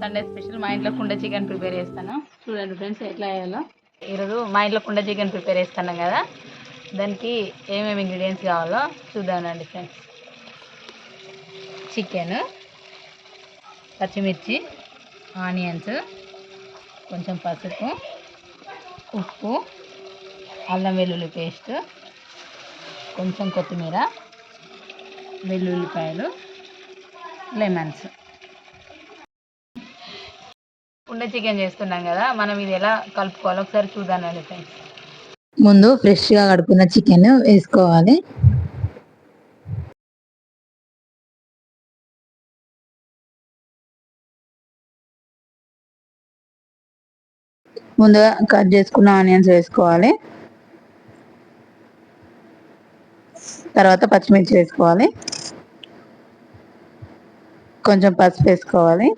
Sunday special మా ఇంట్లో కుండ చికెన్ ప్రిపేర్ చేస్తాను. చూడండి ఫ్రెండ్స్ ఎట్లా చేయాలో. ఈరోజు మా ఇంట్లో కుండ చికెన్ ప్రిపేర్ చేస్తున్నాం కదా. దానికి ఏమేమి ఇంగ్రీడియంట్స్ కావాలో చూద్దామండి ఫ్రెండ్స్. చికెన్ పచ్చిమిర్చి ఆనియన్స్ కొంచెం పసుపు ఉప్పు అల్లం వెల్లుల్లి పేస్ట్ కొంచెం కొత్తిమీర వెల్లుల్లిపాయలు లెమన్స్. కుండ చికెన్ చేస్తున్నాం కదా మనం ఇది ఎలా కలుపుకోవాలో ఒకసారి చూద్దానండి ఫ్రెండ్స్. ముందు ఫ్రెష్గా కడుక్కున్న చికెన్ వేసుకోవాలి. ముందుగా కట్ చేసుకున్న ఆనియన్స్ వేసుకోవాలి. తర్వాత పచ్చిమిర్చి వేసుకోవాలి. కొంచెం పసుపు వేసుకోవాలి.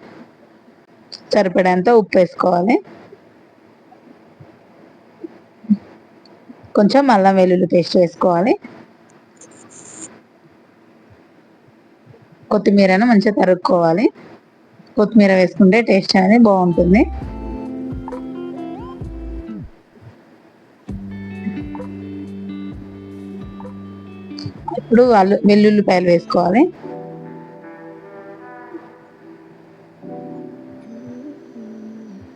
సరిపడేంత ఉప్పు వేసుకోవాలి. కొంచెం అల్లం వెల్లుల్లి పేస్ట్ వేసుకోవాలి. కొత్తిమీరను మంచిగా తరుక్కోవాలి. కొత్తిమీర వేసుకుంటే టేస్ట్ అనేది బాగుంటుంది. ఇప్పుడు వాళ్ళు వెల్లుల్లిపాయలు వేసుకోవాలి.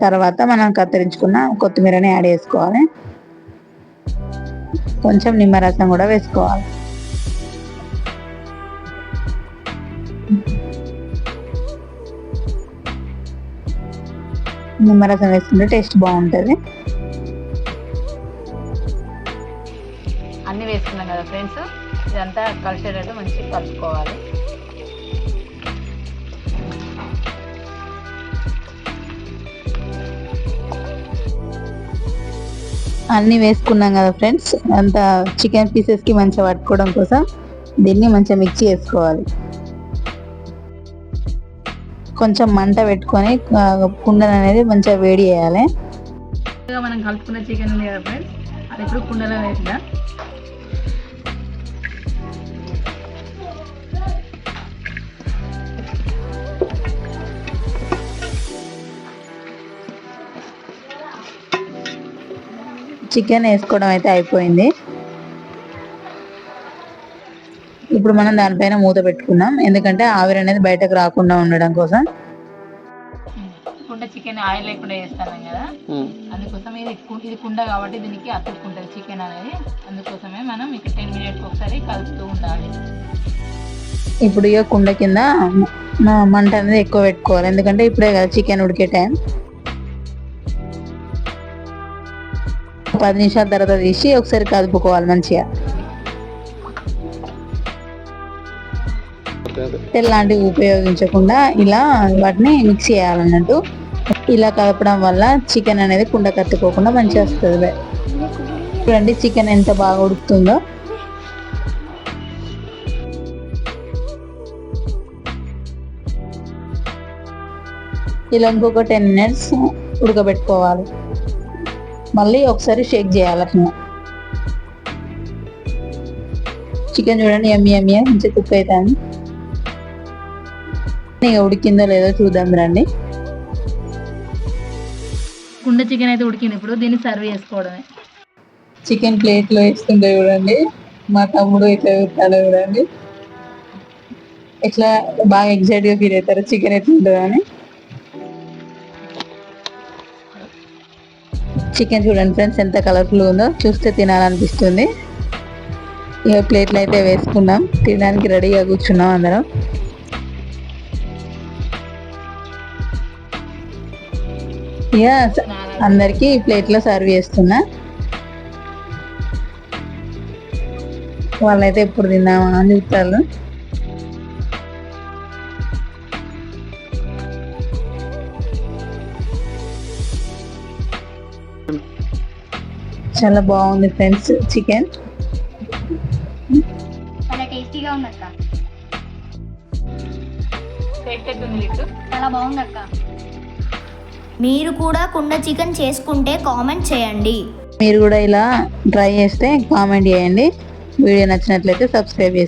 తర్వాత మనం కత్తిరించుకున్న కొత్తిమీరని యాడ్ చేసుకోవాలి. కొంచెం నిమ్మరసం కూడా వేసుకోవాలి. నిమ్మరసం వేసుకుంటే టేస్ట్ బాగుంటుంది. అన్నీ వేసుకున్నాం కదా ఫ్రెండ్స్. ఇదంతా కలిసేటట్టు మంచిగా కలుపుకోవాలి. అన్నీ వేసుకున్నాం కదా ఫ్రెండ్స్. అంత చికెన్ పీసెస్కి మంచిగా పట్టుకోవడం కోసం దీన్ని మంచిగా మిక్స్ చేసుకోవాలి. కొంచెం మంట పెట్టుకొని కుండలు కుండను అనేది మంచిగా వేడి చేయాలి. మనం కలుపుకున్న చికెన్ ఉంది కదా ఫ్రెండ్స్. అది ఇప్పుడు కుండలో వేసినా చికెన్ వేసుకోవడం అయితే అయిపోయింది. ఇప్పుడు మనం దానిపైన మూత పెట్టుకున్నాం ఎందుకంటే ఆవిరి అనేది బయటకు రాకుండా ఉండడం కోసం. కుండ చికెన్ ఆయిల్ లేకుండా చేస్తాను కదా. అందుకోసం ఇది ఇది కుండ కాబట్టి దీనికి అతుక్కుంటుంది చికెన్ అనేది. అందుకోసమే మనం ఇక టెన్ మినిట్స్ ఒకసారి కలుపుతూ ఉండాలి. ఇప్పుడు ఇక కుండ కింద మ- మంట అనేది ఎక్కువ పెట్టుకోవాలి. ఎందుకంటే ఇప్పుడే కదా చికెన్ ఉడికే టైం. పది నిమిషాల తర్వాత తీసి ఒకసారి కదుపుకోవాలి మంచిగా. ఎలాంటివి ఉపయోగించకుండా ఇలా వాటిని మిక్స్ చేయాలన్నట్టు. ఇలా కలపడం వల్ల చికెన్ అనేది కుండ కత్తుకోకుండా మంచిగా వస్తుంది చూడండి చికెన్ ఎంత బాగా ఉడుకుతుందో. ఇలా ఇంకొక టెన్ మినిట్స్ ఉడకబెట్టుకోవాలి. మళ్ళీ ఒకసారి షేక్ చేయాలి అట్లా. చికెన్ చూడండి ఎమ్మి ఎమ్మి మంచిగా కుక్ అవుతాను ఇక ఉడికిందో లేదో చూద్దాం రండి. కుండ చికెన్ అయితే ఉడికింది ఇప్పుడు దీన్ని సర్వ్ చేసుకోవడమే. చికెన్ ప్లేట్లో వేస్తుంటే చూడండి మా తమ్ముడు ఇట్లా చూస్తాడు చూడండి. ఇట్లా బాగా ఎగ్జైట్గా ఫీల్ అవుతారు చికెన్ ఎట్లా చికెన్ చూడండి ఫ్రెండ్స్ ఎంత కలర్ఫుల్ ఉందో. చూస్తే తినాలనిపిస్తుంది. ఇక ప్లేట్లు అయితే వేసుకున్నాం. తినడానికి రెడీగా కూర్చున్నాం అందరం. ఇక అందరికి ప్లేట్లో సర్వ్ చేస్తున్నా. వాళ్ళైతే ఎప్పుడు తిందామా అని చాలా బాగుంది ఫ్రెండ్స్ చికెన్. చాలా టేస్టీగా ఉంది అక్క చాలా బాగుంది అక్క మీరు కూడా కుండ చికెన్ చేసుకుంటే కామెంట్ చేయండి. మీరు కూడా ఇలా ట్రై చేస్తే కామెంట్ చేయండి. వీడియో నచ్చినట్లయితే సబ్స్క్రైబ్ చేసి